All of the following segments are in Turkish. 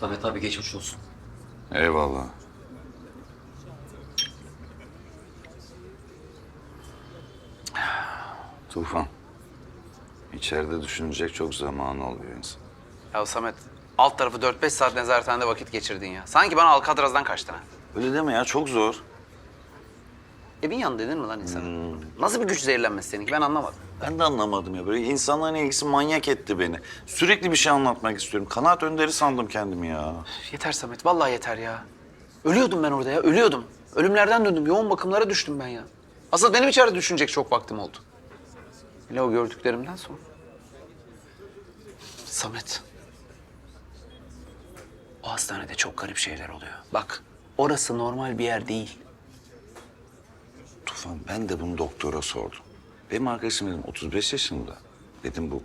Samet abi geçmiş olsun. Eyvallah. Tufan. İçeride düşünecek çok zaman oluyor insan. Ya Samet, alt tarafı 4-5 saat nezarethanede vakit geçirdin ya. Sanki bana Alcatraz'dan kaçtın ha. Öyle deme ya çok zor. Evin yanı dedin mi lan insana? Nasıl bir güç zehirlenmesi seninki ben anlamadım. Ben de anlamadım ya. Böyle insanların ilgisi manyak etti beni. Sürekli bir şey anlatmak istiyorum. Kanaat önderi sandım kendimi ya. Yeter Samet, vallahi yeter ya. Ölüyordum ben orada ya, ölüyordum. Ölümlerden döndüm, yoğun bakımlara düştüm ben ya. Asıl benim içeride düşünecek çok vaktim oldu. Hele o gördüklerimden sonra. Samet. O hastanede çok garip şeyler oluyor. Bak, orası normal bir yer değil. Tufan ben de bunu doktora sordum. Benim arkadaşım dedim 35 yaşında. Dedim bu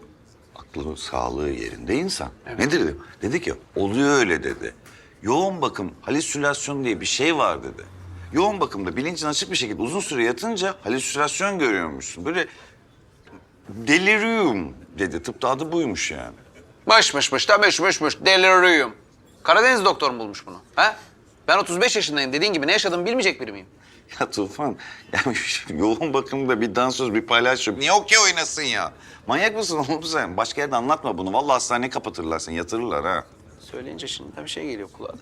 aklı sağlığı yerinde insan. Nedir dedim. Dedi ki oluyor öyle dedi. Yoğun bakım halüsinasyon diye bir şey var dedi. Yoğun bakımda bilincin açık bir şekilde uzun süre yatınca halüsinasyon görüyormuşsun. Böyle deliriyorum dedi. Tıpta adı buymuş yani. Mışmış da mışmışmış, deliriyorum. Karadeniz doktor mu bulmuş bunu? Ha? Ben 35 yaşındayım. Dediğin gibi ne yaşadığımı bilmeyecek biri miyim? Ya Tufan, yani yoğun bakımda bir dansöz, bir palyaço niye okey oynasın ya? Manyak mısın oğlum sen? Başka yerde anlatma bunu. Vallahi hastaneyi kapatırlar seni, yatırırlar ha. Söyleyince şimdi bir şey geliyor kulağa.